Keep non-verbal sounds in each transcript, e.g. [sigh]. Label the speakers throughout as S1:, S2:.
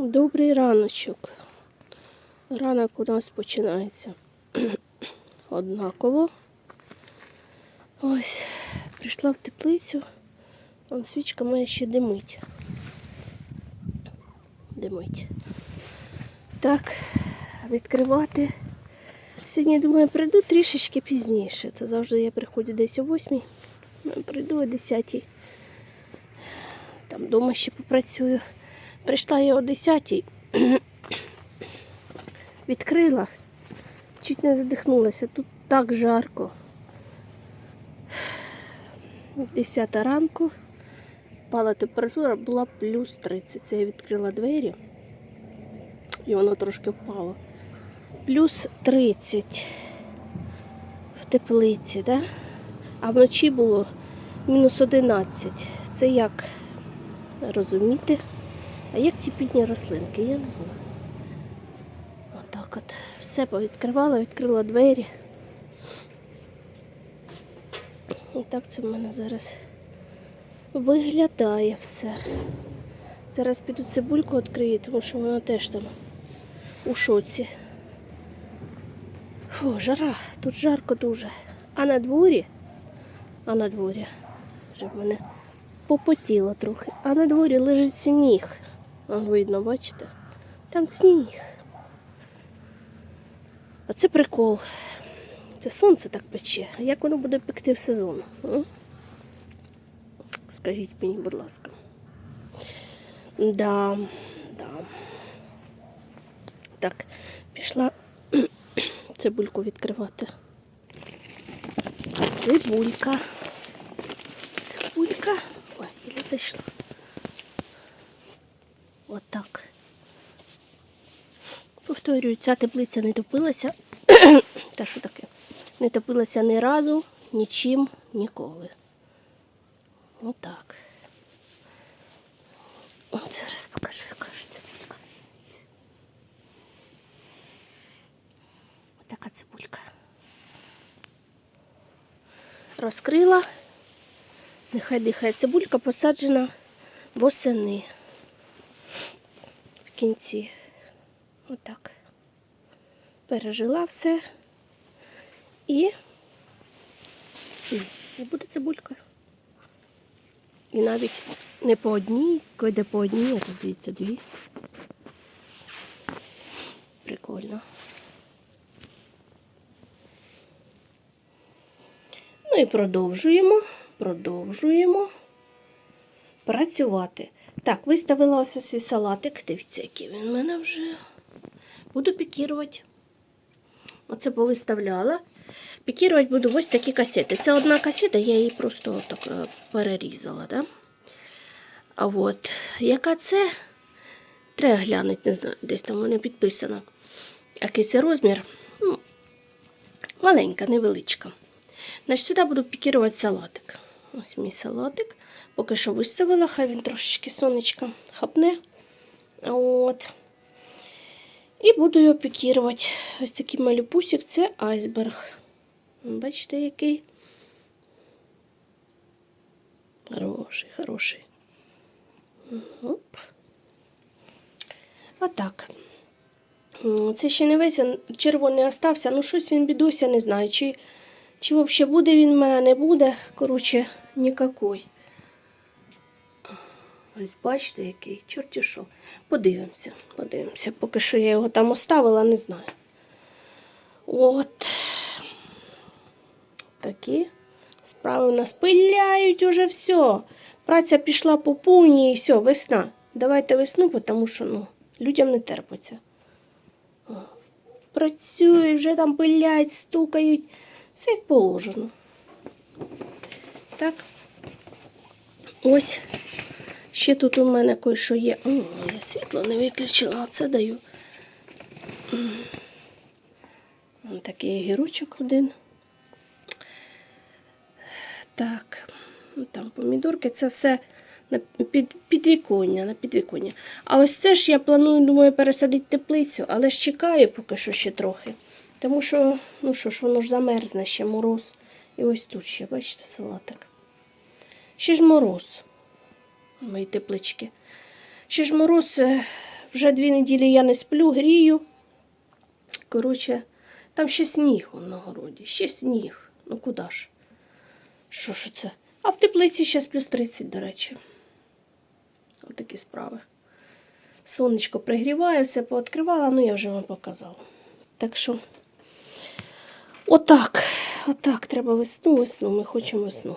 S1: Добрий раночок. Ранок у нас починається [clears throat] однаково. Ось, прийшла в теплицю. Вон свічка моя ще димить. Димить. Так, відкривати. Сьогодні, думаю, прийду трішечки пізніше. То завжди я приходжу десь о 8. Прийду о 10. Там вдома ще попрацюю. Прийшла я о 10. [clears throat] Відкрила. Чуть не задихнулася. Тут так жарко. 10 ранку. Пала температура була плюс 30. Це я відкрила двері. І воно трошки впало. Плюс 30 в теплиці, да? а вночі було мінус 11. Це як розуміти? А як ті підні рослинки, я не знаю. Отак от. Все повідкривала, відкрила двері. І так це в мене зараз виглядає все. Зараз піду цибульку відкрию, тому що вона теж там у шоці. Фу, жара, тут жарко дуже. А на дворі, а на дворі вже в мене попотіло трохи. А на дворі лежить сніг. Видно, бачите? Там сніг. А це прикол. Це сонце так пече. А як воно буде пекти в сезон? Скажіть мені, будь ласка. Да, да. Так, пішла [clears throat] цибульку відкривати. Цибулька. Цибулька. Ой, і зайшла. Отак. Повторюю, ця теплиця не топилася. [coughs] Та що таке? Не топилася ні разу, нічим, ніколи. Отак. От зараз покажу, ж цибулька. Отака цибулька. Розкрила. Нехай дихає. Цибулька посаджена восени. Кінці. Отак. Пережила все. І, і буде цибулька. І навіть не по одній, койде по одній, а тут дивіться дві. Прикольно. Ну і продовжуємо, продовжуємо працювати. Так, виставила ось свій салатик. Дивіться, який він в мене вже. Буду пікірувати. Оце повиставляла. Пікірувати буду ось такі касети. Це одна касета, я її просто так е, перерізала. Да? А от, яка це? Треба глянути, не знаю, десь там вони підписано. Який це розмір? Ну, маленька, невеличка. Значить, сюди буду пікірувати салатик. Ось мій салатик. Поки що виставила, хай він трошечки сонечка хапне. От. І буду його пікірувати. Ось такий малюпусик це айсберг. Бачите, який? Хороший, хороший. Оп. Отак. Це ще не весь червоний остався. Ну, щось він бідося, не знаю. Чи, чи взагалі буде він в мене, не буде. Коротше, нікакой. Ось бачите, який, чорті що. Подивимося, подивимося. Поки що я його там оставила, не знаю. От. Такі справи у нас пиляють уже все. Праця пішла по повній і все, весна. Давайте весну, тому що ну, людям не терпиться. Працюють, вже там пилять, стукають. Все як положено. Так. Ось. Ще тут у мене кое-що є. О, я світло не виключила, це даю. Ось такий гірочок один. Так, ну, там помідорки, це все на під, підвіконня, на підвіконня. А ось це ж я планую, думаю, пересадити теплицю, але ж чекаю поки що ще трохи. Тому що, ну що ж, воно ж замерзне ще мороз. І ось тут ще, бачите, салатик. Ще ж мороз. Мої теплички. Ще ж мороз е, вже дві неділі я не сплю, грію. Коротше, там ще сніг на городі, ще сніг. Ну куди ж? Що ж це? А в теплиці ще плюс 30, до речі. Отакі справи. Сонечко пригріває, все пооткривала, ну я вже вам показала. Так що, отак, отак, треба весну, весну, ми хочемо весну.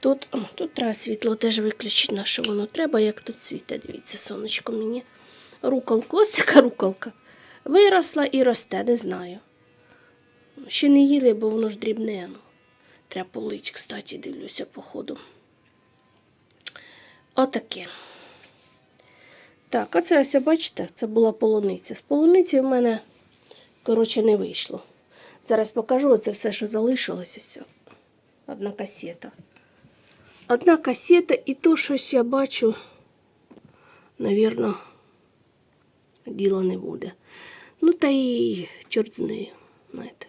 S1: Тут, тут треба світло теж виключити, на що воно треба, як тут світе. Дивіться, сонечко мені. Рукалка, ось така рукалка. Виросла і росте, не знаю. Ще не їли, бо воно ж дрібне. Ну. Треба полить, кстати, дивлюся по ходу. Отаке. Так, оце ось, бачите, це була полуниця. З полуниці в мене, коротше, не вийшло. Зараз покажу оце все, що залишилось. Ось. Одна касета. Одна касета, і то щось я бачу, навірно, діла не буде. Ну, та й чорт з нею, знаєте.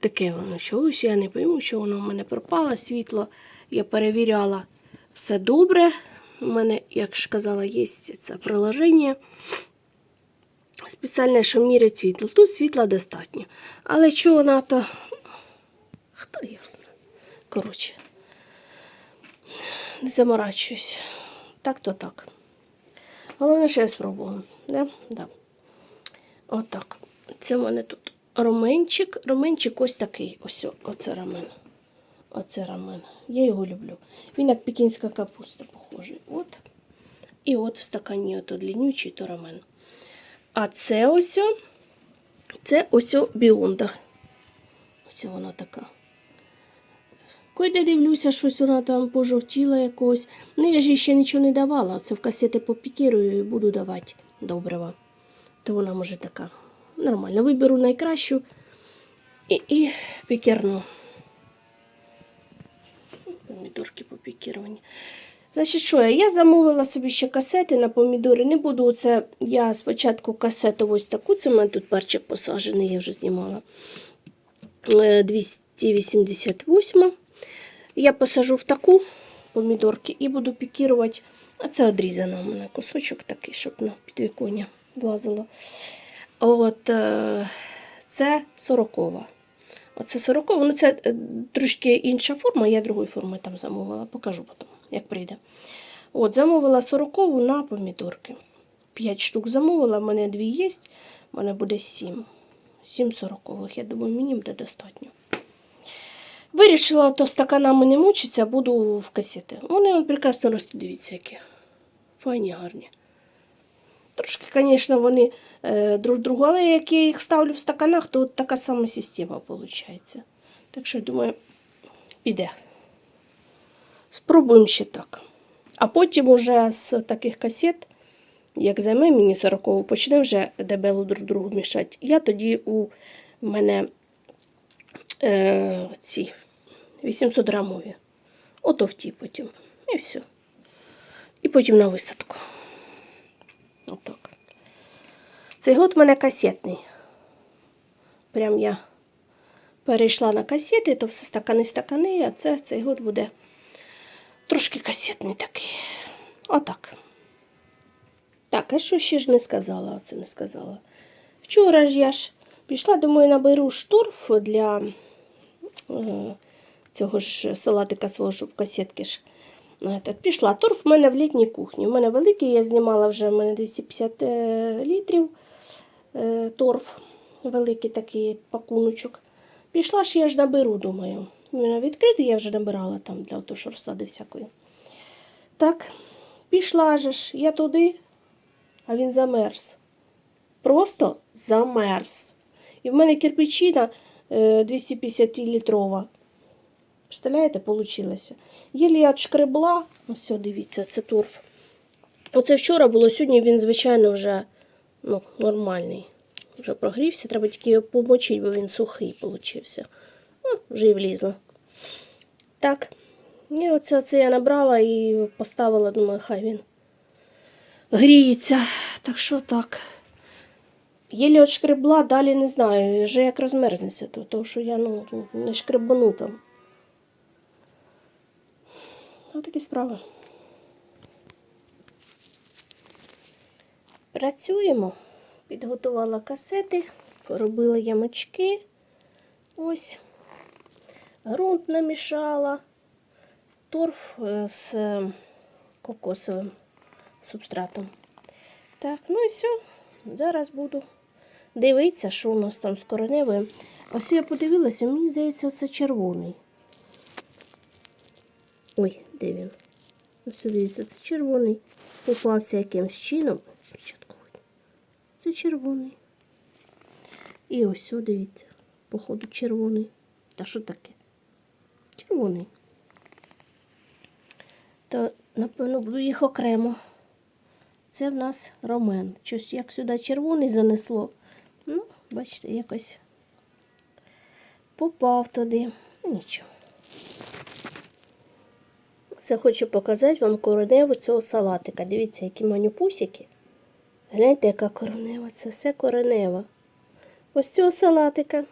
S1: Таке воно чогось, я не пойму, що воно в мене пропало світло. Я перевіряла все добре. У мене, як ж казала, є це приложення спеціальне, що мірять світло. Тут світла достатньо. Але чого вона то. Хто його знає? Коротше, не заморачуюсь. Так то так. Головне, що я спробувала. Да? Да. Отак. Це в мене тут роменчик. Роменчик ось такий. Ось оце рамен. Оце рамен. Я його люблю. Він як пекінська капуста похожий. От. І от в стакані ото длиннючий, то рамен. А це ось, це ось біонда. Ось вона така. Койде дивлюся, щось вона там пожовтіла якось. Ну, я ж ще нічого не давала. Це в касети попікірую і буду давати добрива. То вона може така нормальна. Виберу найкращу і, і пікерну. Помідорки попікіровані. Значить, що я? Я замовила собі ще касети на помідори. Не буду це. Я спочатку касету ось таку. Це в мене тут перчик посаджений, я вже знімала. Е, 288. Я посажу в таку помідорки і буду пікірувати. А це одрізано у мене кусочок такий, щоб на підвіконня влазило. От е, це сорокова. Оце сорокова. Ну, це е, трошки інша форма, я другої форми там замовила. Покажу потім, як прийде. От, замовила сорокову на помідорки. П'ять штук замовила, в мене дві є, в мене буде сім. Сім сорокових. Я думаю, мені буде достатньо. Вирішила, то стаканами не мучиться, буду в касети. Вони прекрасно ростуть, дивіться, які. Файні, гарні. Трошки, звісно, вони е, друг другу, але як я їх ставлю в стаканах, то от така сама система виходить. Так що, думаю, піде. Спробуємо ще так. А потім уже з таких касет, як займе мені 40 почне вже дебелу друг другу мішати. Я тоді у мене е, ці 800 грамові. Ото в ті потім. І все. І потім на висадку. Отак. Цей год в мене касетний. Прям я перейшла на касети, то все стакани-стакани, а це цей год буде трошки касетний такий. Отак. Так, а що ще ж не сказала? Оце не сказала. Вчора ж я ж пішла, думаю, наберу шторф для е, цього ж салатика свого, щоб касетки ж. е, Так, пішла. Торф в мене в літній кухні. У мене великий, я знімала вже в мене 250 е, літрів е, торф, великий такий пакуночок. Пішла ж я ж наберу, думаю. Він відкритий, я вже набирала там для того, що розсади всякої. Так, пішла же ж я туди, а він замерз. Просто замерз. І в мене кирпичина е, 250 літрова. Представляєте, получилося. Єлі я отшкребла. Ось, дивіться, це торф. Оце вчора було, сьогодні він, звичайно, вже ну, нормальний. Вже прогрівся, треба тільки його помочити, бо він сухий получився. Ну, вже і влізло. Так. І оце, оце я набрала і поставила, думаю, хай він гріється. Так що так. Єлі от шкребла, далі не знаю, вже як розмерзнеться, то, тому що я ну, не шкребану там. Ось такі справи. Працюємо. Підготувала касети, поробила ямочки. Ось. Грунт намішала. Торф е, з кокосовим субстратом. Так, ну і все. Зараз буду дивитися, що у нас там з кореневою. Ось я подивилася, мені здається, це червоний. Ой, де він? Ось дивіться, це червоний. Попався якимсь чином. Це червоний. І ось, дивіться, походу, червоний. Та що таке? Червоний. То, напевно, буду їх окремо. Це в нас ромен. Щось як сюди червоний занесло. Ну, бачите, якось попав туди. Нічого. Це хочу показати вам кореневу цього салатика. Дивіться, які манюпусики. Гляньте, яка коренева. Це все коренева. Ось цього салатика.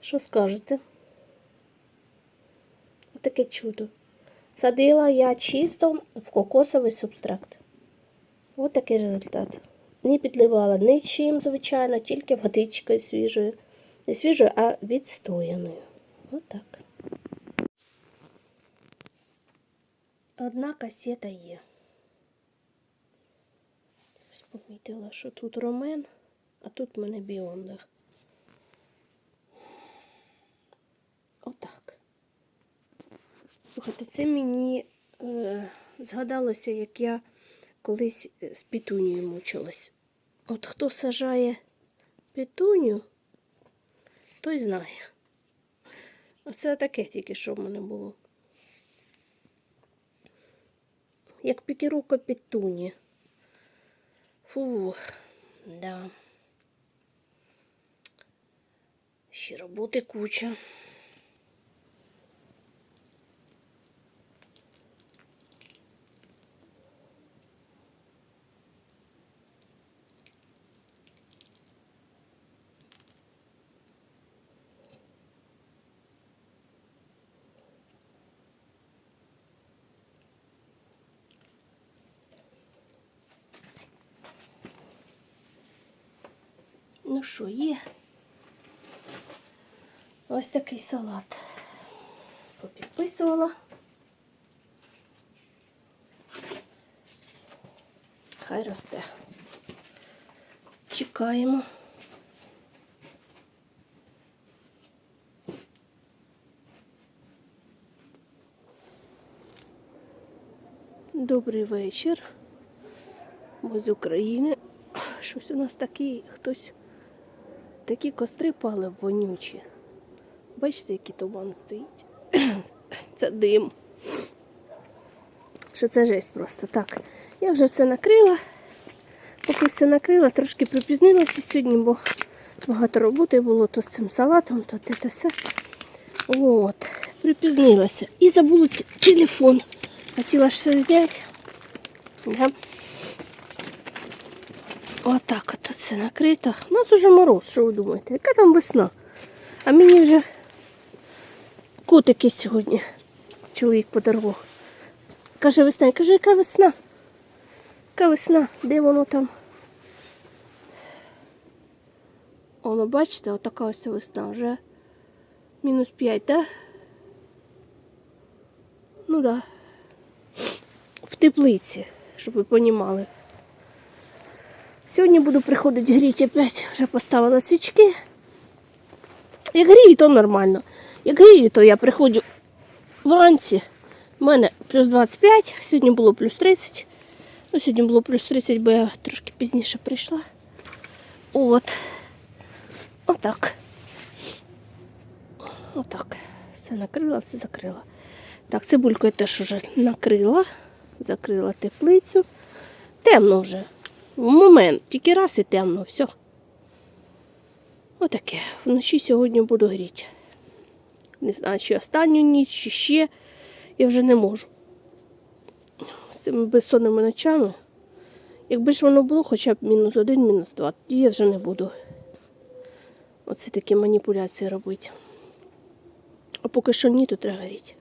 S1: Що скажете? Таке чудо. Садила я чисто в кокосовий субстракт. Ось такий результат. Не підливала нічим, звичайно, тільки водичкою свіжою. Не свіжою, а відстояною. Отак. Одна касета є. Помітила, що тут ромен, а тут в мене біонда. Отак. Слухайте, це мені е, згадалося, як я колись з пітунією мучилась. От хто сажає петуню, той знає. Оце таке тільки що в мене було. Як пікірука петуні. Фу, да. Ще роботи куча. Що, є? Ось такий салат. Попідписувала. Хай росте. Чекаємо. Добрий вечір. Ми з України. Щось у нас такий хтось такі костри палив вонючі. Бачите, який туман стоїть? [clears throat] Це дим. Що це жесть просто. Так, я вже все накрила. Поки все накрила, трошки припізнилася сьогодні, бо багато роботи було то з цим салатом, то те, то все. От, припізнилася. І забула телефон. Хотіла ж зняти. Да. Отак от це накрито. У нас уже мороз, що ви думаєте? Яка там весна? А мені вже котики сьогодні чоловік подарував. Каже весна, я кажу, яка весна? Яка весна? Де воно там? Воно, бачите, отака ось весна вже мінус 5, так? Ну так. Да. В теплиці, щоб ви понімали. Сьогодні буду приходити гріти опять. Вже поставила свічки. Як грію, то нормально. Як грію, то я приходжу вранці. У мене плюс 25, сьогодні було плюс 30. Ну, сьогодні було плюс 30, бо я трошки пізніше прийшла. От. Отак. Отак. Все накрила, все закрила. Так, цибульку я теж вже накрила, закрила теплицю. Темно вже. Момент, тільки раз і темно, все. Отаке. Вночі сьогодні буду гріти. Не знаю, чи останню ніч, чи ще. Я вже не можу. З цими безсонними ночами. Якби ж воно було хоча б мінус один, мінус два, тоді я вже не буду. Оце такі маніпуляції робити. А поки що ні, то треба горіти.